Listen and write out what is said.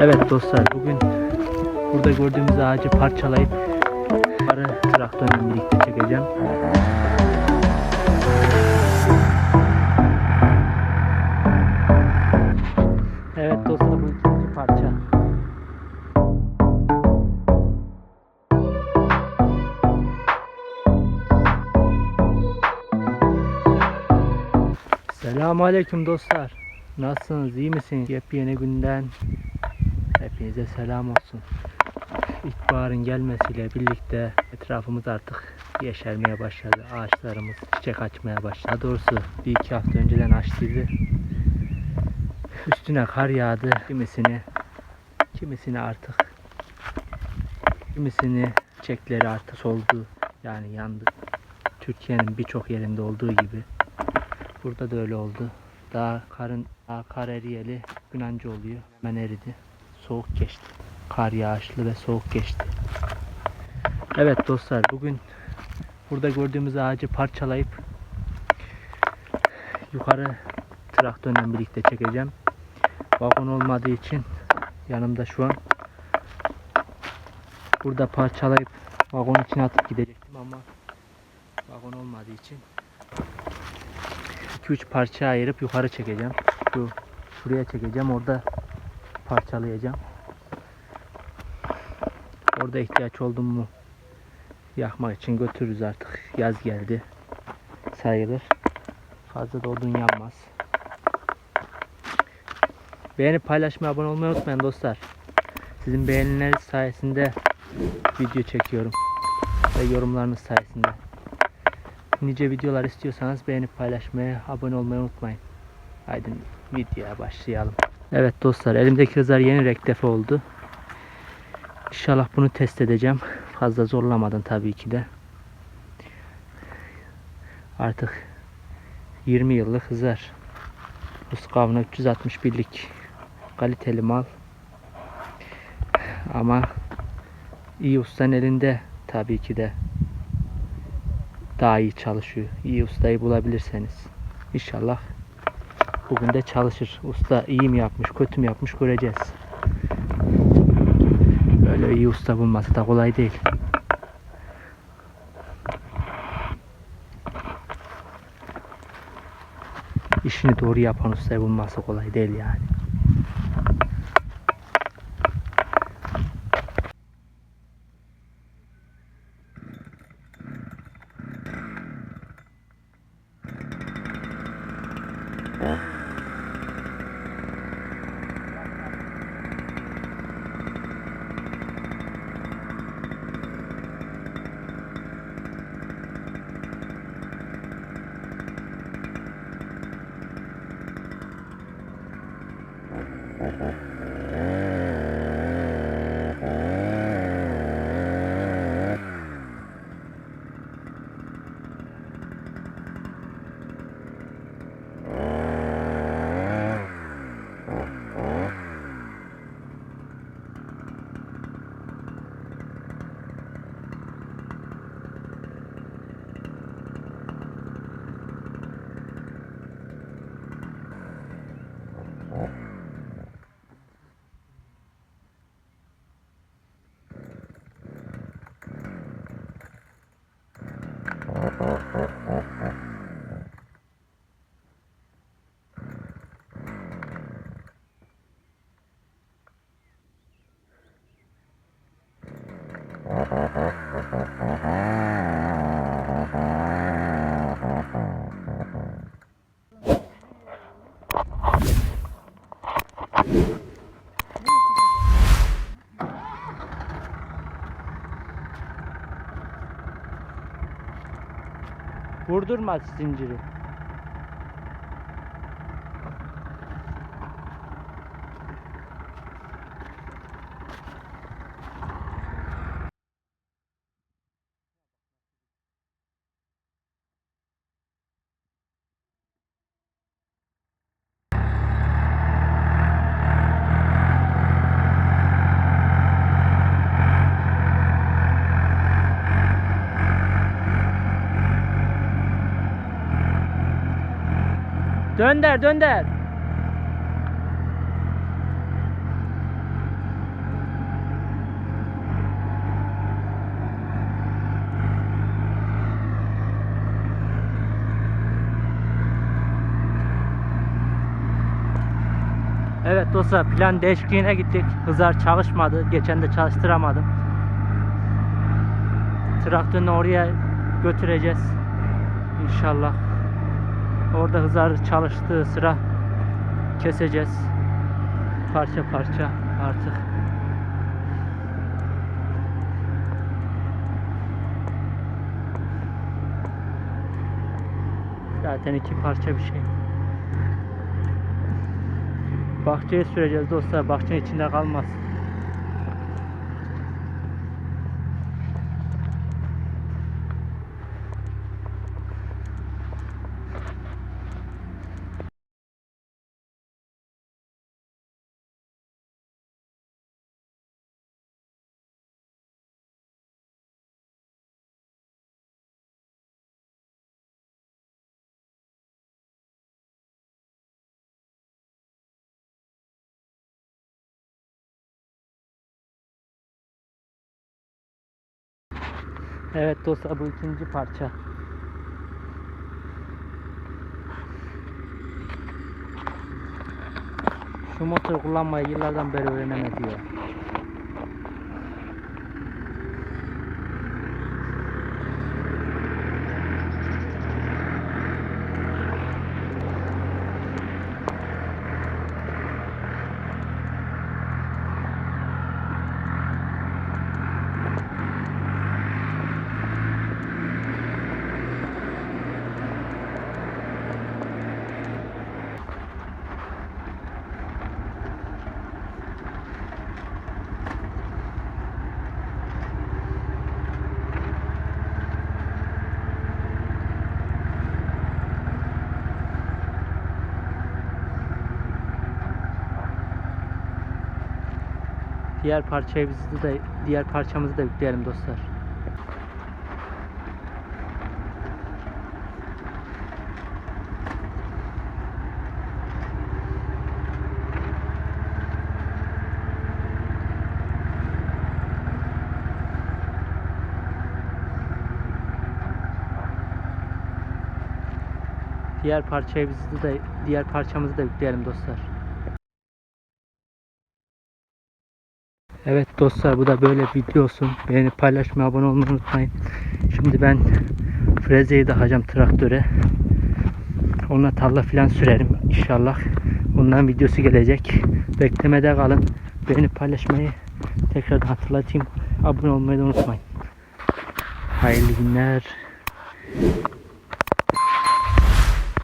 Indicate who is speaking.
Speaker 1: Evet dostlar bugün burada gördüğümüz ağacı parçalayıp arı traktörle birlikte çekeceğim. Evet dostlar bu ikinci parça. Selamun Aleyküm dostlar. Nasılsınız? iyi misiniz? Yepyeni günden hepinize selam olsun. İlkbaharın gelmesiyle birlikte etrafımız artık yeşermeye başladı. Ağaçlarımız çiçek açmaya başladı. Doğrusu bir iki hafta önceden açtıydı. Üstüne kar yağdı. Kimisini kimisini artık kimisini çiçekleri artık soldu. Yani yandı. Türkiye'nin birçok yerinde olduğu gibi Burada da öyle oldu. Daha karın daha kar eriyeli gün oluyor. Hemen eridi. Soğuk geçti. Kar yağışlı ve soğuk geçti. Evet dostlar bugün burada gördüğümüz ağacı parçalayıp yukarı traktörle birlikte çekeceğim. Vagon olmadığı için yanımda şu an burada parçalayıp vagon içine atıp gidecektim ama vagon olmadığı için 2-3 parça ayırıp yukarı çekeceğim. Şu şuraya çekeceğim. Orada parçalayacağım. Orada ihtiyaç oldu mu yakmak için götürürüz artık. Yaz geldi. Sayılır. Fazla da odun yanmaz. Beğenip paylaşmayı, abone olmayı unutmayın dostlar. Sizin beğenileriniz sayesinde video çekiyorum. Ve yorumlarınız sayesinde. Nice videolar istiyorsanız beğenip paylaşmayı, abone olmayı unutmayın. Haydi videoya başlayalım. Evet dostlar elimdeki hızar yeni rektefe oldu. İnşallah bunu test edeceğim. Fazla zorlamadan tabii ki de. Artık 20 yıllık hızar. Husqvarna 361'lik kaliteli mal. Ama iyi ustanın elinde tabii ki de daha iyi çalışıyor. İyi ustayı bulabilirseniz. İnşallah bugün de çalışır. Usta iyi mi yapmış, kötü mü yapmış göreceğiz. Böyle iyi usta bulması da kolay değil. İşini doğru yapan ustayı bulması kolay değil yani. Uh-huh. Vurdurma zinciri. Dönder dönder. Evet dostlar plan değişikliğine gittik. Hızar çalışmadı. Geçen de çalıştıramadım. Traktörünü oraya götüreceğiz. İnşallah. Orada hızar çalıştığı sıra keseceğiz. Parça parça artık. Zaten iki parça bir şey. Bahçeye süreceğiz dostlar. Bahçenin içinde kalmaz. Evet dostlar bu ikinci parça. Şu motoru kullanmayı yıllardan beri öğrenemedi Diğer parçayı biz de diğer parçamızı da yükleyelim dostlar. Diğer parçayı biz de diğer parçamızı da yükleyelim dostlar. Evet dostlar bu da böyle video olsun. Beğenip paylaşmayı abone olmayı unutmayın. Şimdi ben frezeyi takacağım traktöre. Onunla tarla filan sürerim inşallah. Ondan videosu gelecek. Beklemede kalın. Beğenip paylaşmayı tekrar hatırlatayım. Abone olmayı da unutmayın. Hayırlı günler.